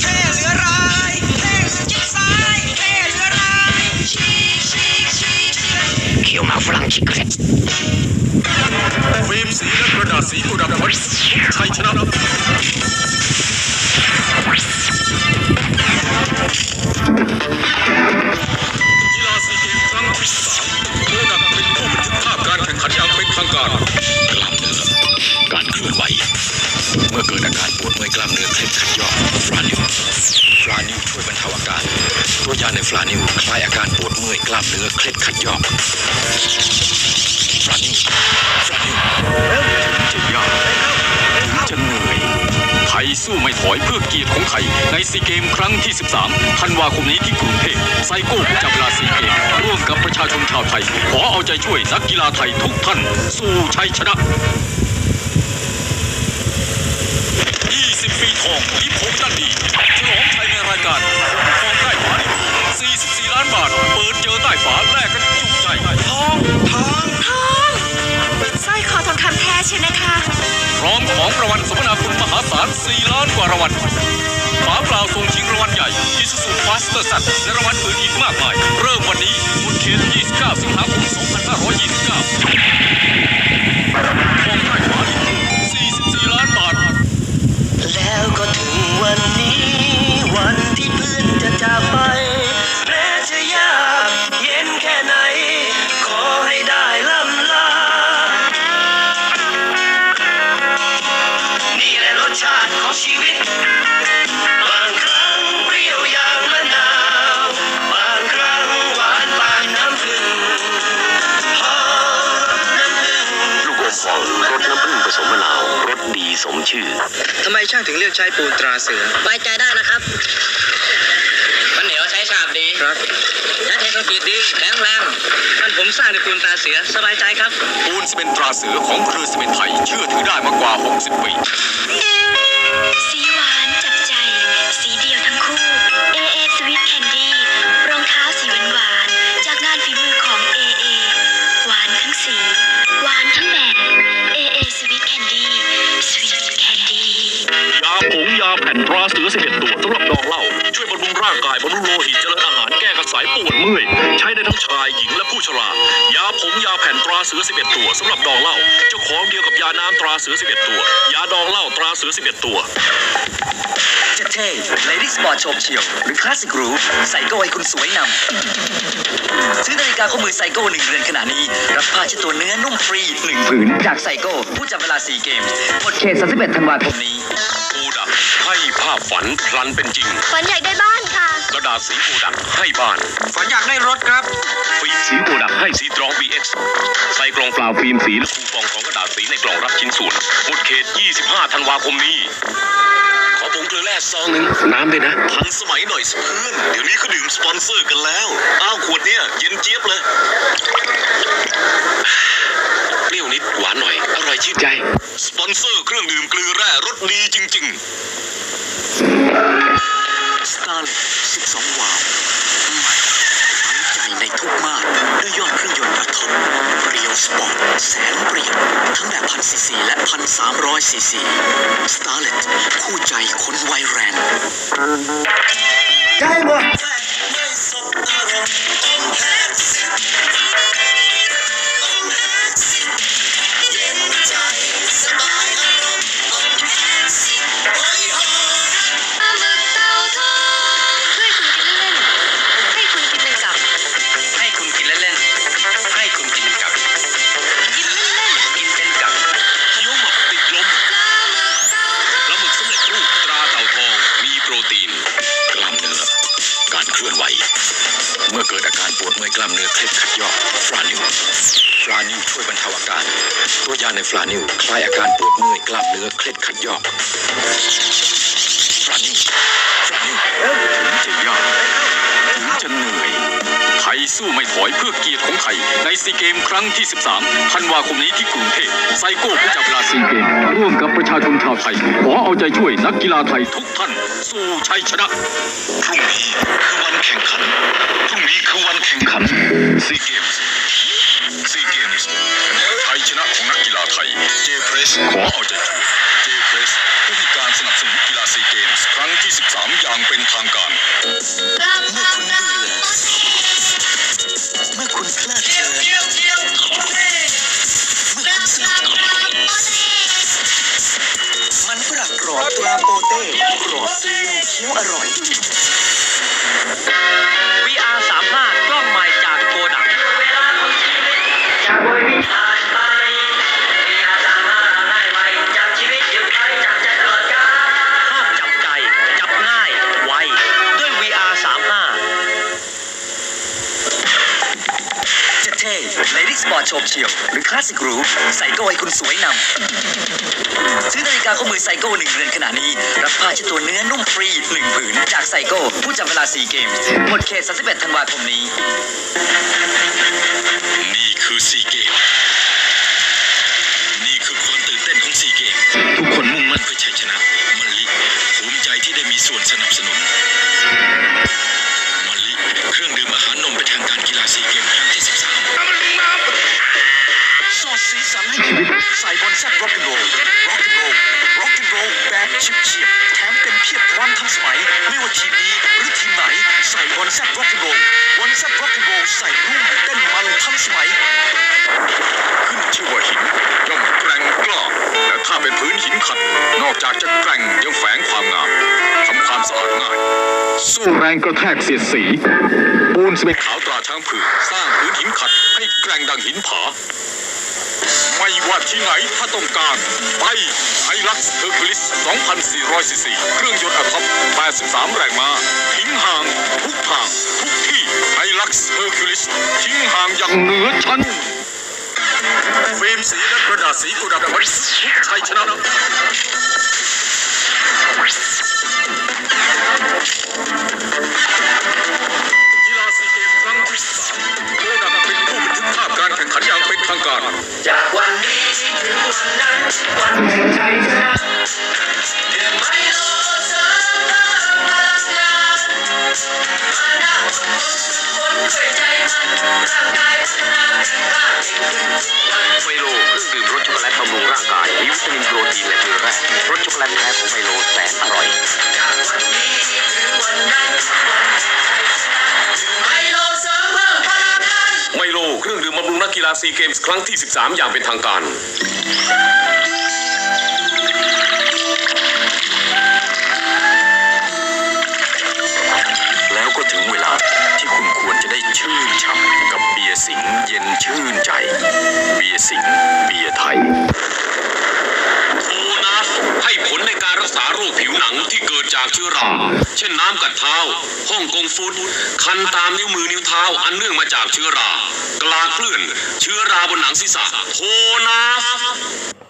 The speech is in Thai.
เท่เรือร้ายเท่จิ๊กซ้ายเทือเขียวมาฝรั่งชิกเกตฟิล์มสีและกระดาษสีกุดังไว้ชัยชนะ การกล้ามเนื้อการเคลื่อนไหว เมื่อเกิดอาการปวดเมื่อยกล้ามเนื้อเคล็ดขัดยอกฟลานิวฟลานิวช่วยบรรเทาอาการตัวยาในฟลานิวคลายอาการปวดเมื่อยกล้ามเนื้อเคล็ดขัดยอกฟลานิวฟลานิว ยสู้ไม่ถอยเพื่อเกียรติของไทย ในซีเกมครั้งที่ 13 ธันวาคมนี้ที่กรุงเทพไซโก้จับลาซีเกมร่วมกับประชาชนชาวไทย ขอเอาใจช่วยนักกีฬาไทยทุกท่าน สู่ชัยชนะ20ปีทองที่ผมดันดีฉลองชัยในรายการทองได้ฝา44 ล้านบาท เปิดเจอใต้ฝาแลกกันจุใจทองทองทองสร้อยคอทองคำแท้ใช่นะคะ ของรางวัลสมนาคุณมหาศาล 4 ล้านกว่ารางวัลฝาเปล่าส่งชิงรางวัลใหญ่ที่สุดฟาสเตอร์สัตและรางวัลอื่นอีกมากมาย เริ่มวันนี้บนเขต29 สิงหาคม 2529 ชาติของชีวิตบางครั้งเปรี้ยวอย่างมะนาวบางครั้งหวานปานน้ำผึ้งหอมน้ำผึ้งลูกอมฟองรสน้ำผึ้งผสมมะนาวรสดีสมชื่อทำไมช่างถึงเลือกใช้ปูนตราเสือไว้ใจได้นะครับมันเหนียวใช้ฉาบดีครับใช้เทคโนโลยีดีแข็งแรงท่านผมสร้างในปูนตราเสือสบายใจครับ ปูนซีเมนต์ตราเสือของเครือซีเมนต์ไทยเชื่อถือได้มากกว่า 60 ปี แผ่นตราเสือสิบเอ็ดตัวสำหรับดองเหล้าช่วยบำรุงร่างกายบำรุงโลหิตเจริญอาหารแก้กระสายปวดเมื่อยใช้ได้ทั้งชายหญิงและผู้ชรายาผงยาแผ่นตราเสือสิบเอ็ดตัวสำหรับดองเหล้าเจ้าของเดียวกับยาน้ำตราเสือสิบเอ็ดตัวยาดองเหล้าตราเสือสิบเอ็ดตัวจะเท่เลดี้สปอร์ตโฉบเฉี่ยวหรือคลาสสิกรูใส่โก้ให้คุณสวยนำซื้อนาฬิกาข้อมือไซโก้หนึ่งเรือนขนาดนี้ รับผ้าเช็ดตัวเนื้อนุ่มฟรีหนึ่งผืนจากไซโก้ผู้จับเวลาซีเกมหมดเขต31ธันวาคมนี้ ให้ภาพฝันพลันเป็นจริง ฝันอยากได้บ้านค่ะ กระดาษสีโกดักให้บ้าน ฝันอยากได้รถครับ ฟิล์มสีโกดักให้สีตรอง BX ใส่กล่องเปล่าฟิล์มสีและคูปองของกระดาษสีในกล่องรับชิ้นส่วนหมดเขต 25 ธันวาคมนี้ ขอผงเกลือแร่ซองหนึ่งน้ำด้วยนะ ทันสมัยหน่อยสิเพื่อนเดี๋ยวนี้เขาดื่มสปอนเซอร์กันแล้ว อ้าวขวดเนี้ยเย็นเจี๊ยบเลยเปรี้ยวนิด หวานหน่อย อร่อยชื่นใจ สปอนเซอร์เครื่องดื่มเกลือแร่รสดีจริงๆ สตาร์เล็ต12 วาล์วใหม่ไว้ใจในทุกมาตรด้วยยอดเครื่องยนต์ระทมเรียวสปอร์ตแสนประหยัดทั้งแบบพันซีซีและพันสามร้อยซีซีสตาร์เล็ตคู่ใจคนวัยแรง ได้หมด เมื่อเกิดอาการปวดเมื่อยกล้ามเนื้อเคล็ดขัดยอกฟลานิวฟลานิวช่วยบรรเทาอาการ ตัวยาในฟลานิวคลายอาการปวดเมื่อยกล้ามเนื้อเคล็ดขัดยอกฟลานิวฟลานิวถึงจะยอก ยสู้ไม่ถอยเพื่อเกียรติของไทย ในซีเกมครั้งที่ 13 ธันวาคมนี้ที่กรุงเทพไซโก้ผู้จับลาซีเกม ร่วมกับประชาชนชาวไทย ขอเอาใจช่วยนักกีฬาไทยทุกท่าน สู่ชัยชนะ พรุ่งนี้คือวันแข่งขัน พรุ่งนี้คือวันแข่งขันซีเกมส์ซีเกมส์ชัยชนะของนักกีฬาไทยไทย เจเพรสขอเอาใจช่วย รี้ยว เท่ Lady Sport โฉบเฉี่ยว หรือคลาสสิกรูปใส่ก็ให้คุณสวยนำซื้อนาฬิกาข้อมือไซโก้หนึ่งเรือนขนาดนี้ รับผ้าเช็ดตัวเนื้อนุ่มฟรีหนึ่งผืนจากไซโก้ผู้จับเวลาซีเกมส์หมดเขต 31 ธันวาคมนี้ นี่คือซีเกม นี่คือความตื่นเต้นของซีเกม ทุกคนมุ่งมั่นเพื่อชัยชนะมะลิภูมิใจที่ได้มีส่วนสนับสนุนมะลิเครื่องดื่มอาหารนมเป็นทางการกีฬาซีเกม สีสันให้ชีวิตใส่บอลแซบร็อกแอนโรลร็อกแอนโรลร็อกแอนโรลแบบชิบเฉียบแถมเต็มเพียบความทันสมัย ไม่ว่าทีมนี้หรือทีมไหน ใส่บอลแซบร็อกแอนโรลบอลแซบร็อกแอนโรลใส่นุ่มเต้นมันทันสมัย ขึ้นชื่อว่าหินย่อมแกร่งกล้าและถ้าเป็นพื้นหินขัด นอกจากจะแกร่งยังแฝงความงามทำความสะอาดง่ายสู้แรงกระแทกเสียดสีปูนสเปกขาวตราช้างผือสร้างพื้นหินขัดให้แกร่งดังหินผา ไม่ว่าที่ไหนถ้าต้องการ ไปไฮลักซ์เฮอร์คิวลิส 2,400ซีซีเครื่องยนต์อะท็อป 83 แรงม้าทิ้งห่างทุกทาง ทุกที่ไฮลักซ์เฮอร์คิวลิสทิ้งห่างอย่างเหนือชั้นฟิล์มสีและกระดาษสีกุดับบันทึกทุกชัยชนะ นอย่างเป็นจากวันนี้ถึงวันนั้นวันแห่งชัยชนะเดื่มไมโลเสริมพลังงานมาหน้าคนคนด้วยใจมันร่างกายพัฒนาเป็นร่างเด็กขึ้นทุกวันไมโลเครื่องดื่มรสช็อกโกแลตบำรุงร่างกายมีวิตามินโปรตีนและเกลือแร่รสช็อกโกแลตแท้ของไมโล ฬาซีเกมส์ครั้งที่ 13 อย่างเป็นทางการ ษาโรคผิวหนังที่เกิดจากเชื้อรา เช่นน้ำกัดเท้า ห้องกงฟุต คันตามนิ้วมือนิ้วเท้าอันเนื่องมาจากเชื้อรา กลาเคลื่อน เชื้อราบนหนังศีรษะ โทนาฟ